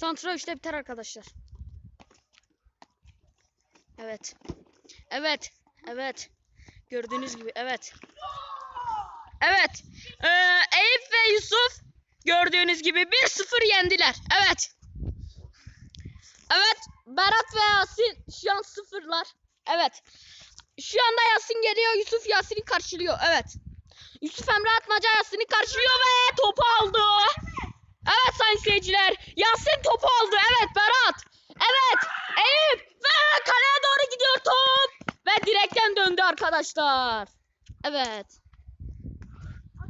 Santra 3'te biter arkadaşlar. Evet. Evet. Evet. Gördüğünüz gibi evet. Evet. Ee, Eyüp ve Yusuf gördüğünüz gibi 1-0 yendiler. Evet. Evet. Berat ve Yasin şu an sıfırlar. Evet. Şu anda Yasin geliyor. Yusuf Yasin'i karşılıyor. Evet. Yusuf Emre Atmaca Yasin'i karşılıyor ve topu aldı. Evet sayın seyirciler. Yasin topu aldı. Evet Berat. Evet. Eyüp. Ve kaleye doğru gidiyor top. Ve direkten döndü arkadaşlar. Evet.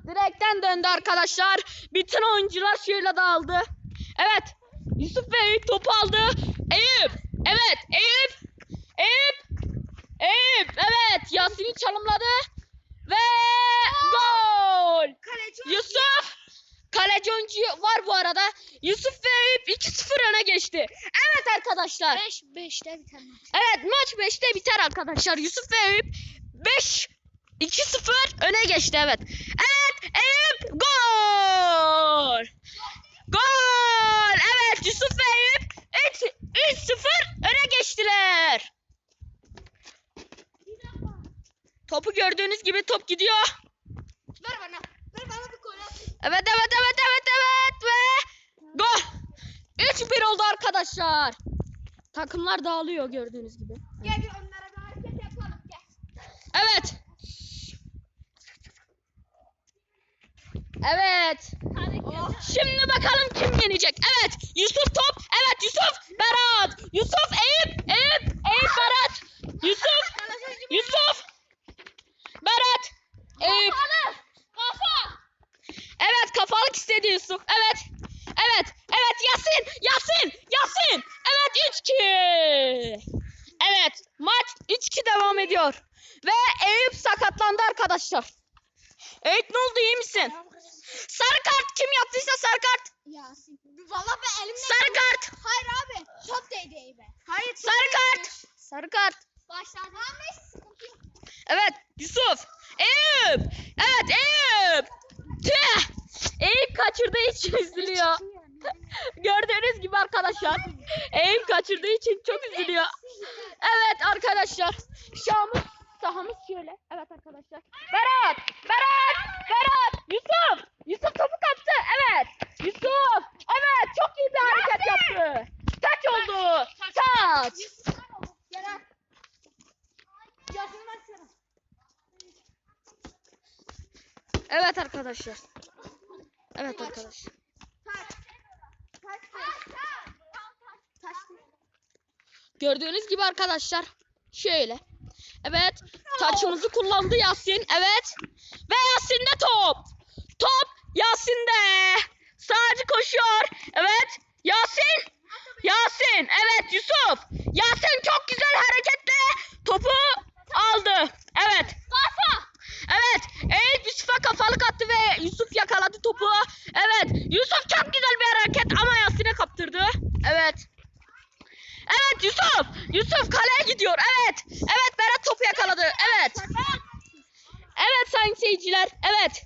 Direkten döndü arkadaşlar. Bütün oyuncular şöyle dağıldı. Evet. Yusuf ve Eyüp topu aldı. Eyüp. Evet. Eyüp. Eyüp. Eyüp. Evet. Yasin'i çalımladı. Ve gol. Kaleci oyuncu var bu arada. Yusuf ve Eyüp 2-0 öne geçti. Evet arkadaşlar. 5 5'te biter maç. Evet maç 5'te biter arkadaşlar. Yusuf ve Eyüp 5 2-0 öne geçti evet. Evet Eyüp gol. Gol. Evet Yusuf ve Eyüp 3 3-0 öne geçtiler. Topu gördüğünüz gibi top gidiyor. Evet evet evet evet evet ve gol. 3-1 oldu arkadaşlar. Takımlar dağılıyor gördüğünüz gibi. Gel bir onlara bir hareket yapalım gel. Evet. Evet. Oh. Şimdi bakalım kim yenecek. Evet. Yusuf top. Evet Yusuf. Berat. Yusuf Eyüp. Eyüp. Eyüp Berat. Yusuf. Yusuf. Berat. Eyüp. Kafa. Evet kafalık istedi Yusuf. Evet. Evet. Evet Yasin. Yasin. Yasin. Evet 3-2. Evet. Maç 3-2 devam ediyor. Ve Eyüp sakatlandı arkadaşlar. Eyüp ne oldu iyi misin? Sarı kart kim yaptıysa sarı kart. Yasin. Valla ben elimle. Sarı kart. Hayır abi. Top değdi Eyüp'e. Hayır. Sarı kart. Sarı kart. Yok. Evet Yusuf. Eyüp. Evet Eyüp. Tüh. Eyüp kaçırdığı için üzülüyor. Gördüğünüz gibi arkadaşlar. Eyüp kaçırdığı için çok üzülüyor. Evet arkadaşlar. Şahımız sahamız şöyle. Evet arkadaşlar. Berat. Berat. Berat. Yusuf. Yusuf topu kaptı. Evet. Yusuf. Evet çok iyi bir hareket yaptı. Taç oldu. Taç. Evet arkadaşlar. Evet. Taş. Taş. Gördüğünüz gibi arkadaşlar şöyle. Evet taçımızı kullandı Yasin. Evet. Ve Yasin'de top. Top Yasin'de. Sadece koşuyor. Evet. Yasin. Yasin. Evet Yusuf. Yasin çok güzel hareketle topu aldı. Evet. Kafa. Evet. Eyüp Yusuf'a kafalık attı ve Yusuf yakaladı topu. Evet. Yusuf çok güzel bir hareket ama Yasin'e kaptırdı. Evet. Evet Yusuf. Yusuf kaleye gidiyor. Evet. Evet Berat topu yakaladı. Evet. Evet seyirciler. Evet.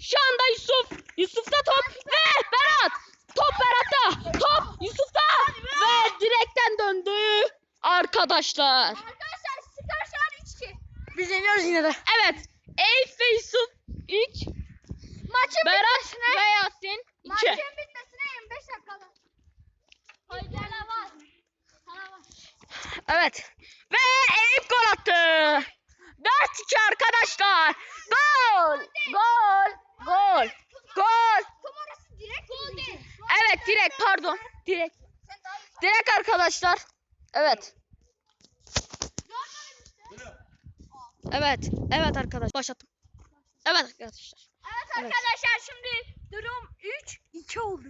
Şu anda Yusuf. Yusuf'ta top ve Berat. Top Berat'ta. Top Yusuf'ta. Ve direkten döndü. Arkadaşlar. Arkadaşlar skor şu an 3-2. Biz yeniyoruz yine de. Evet. Eyüp ve Yusuf 3. Maçın Berat bitmesine. ve Yasin 2. Maçın bitmesine 25 dakikada. Haydi hala var. Hala var. Evet. Ve Eyüp gol attı. 4-2 arkadaşlar. Gol. Gol. Gol. Gol. Evet direkt pardon. Direkt. Direkt arkadaşlar. Evet. Evet. Evet arkadaşlar. Başlattım. Evet arkadaşlar. Evet arkadaşlar şimdi durum 3-2 oldu.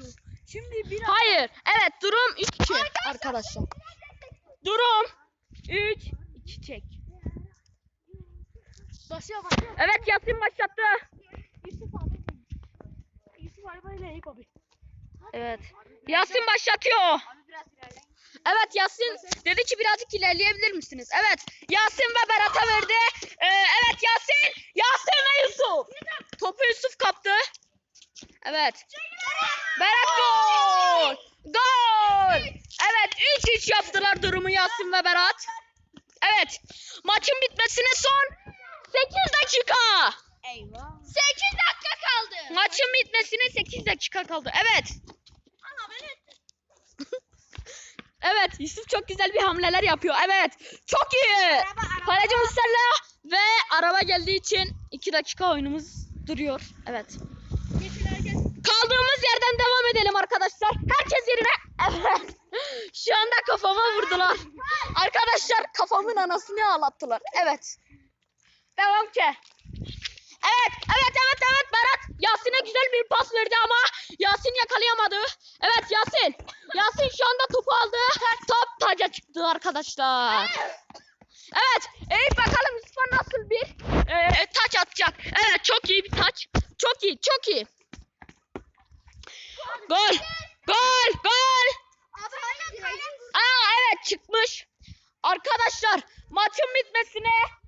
Şimdi biraz Hayır. Evet durum 3-2 arkadaşlar. Durum 3-2 çek. Başlıyor başlıyor. Evet Yasin başlattı. Yusuf abi. Yusuf arabayla Eyüp abi. Evet. Yasin başlatıyor. Abi biraz ilerleyin. Evet Yasin dedi ki birazcık ilerleyebilir misiniz? Evet Yasin ve Berat'a verdi. Ee, evet Yasin. Yasin ve Yusuf. Topu Yusuf kaptı. Evet. Berat gol. Gol. Evet 3-3 yaptılar durumu Yasin ve Berat. Evet maçın bitmesine son 8 dakika. Eyvah. 8 dakika kaldı. Maçın bitmesine 8 dakika kaldı. Evet. Ana beni Evet Yusuf çok güzel bir hamleler yapıyor. Evet çok iyi. Araba, araba. Kaleci ve araba geldiği için 2 dakika oyunumuz duruyor. Evet. Kaldığımız yerden devam edelim arkadaşlar. Herkes yerine. Evet. Şu anda kafama vurdular. Arkadaşlar kafamın anasını ağlattılar. Evet. Devam ki. Evet, evet, evet, evet Berat. Yasin'e güzel bir pas verdi ama Yasin yakalayamadı. Evet Yasin. Yasin şu anda topu aldı. Top taca çıktı arkadaşlar. Evet, Eyüp bakalım Yusuf'a nasıl bir e, taç atacak. Evet, çok iyi bir taç. Çok iyi, çok iyi. Gol! Gol! Gol! Aa evet çıkmış. Arkadaşlar maçın bitmesine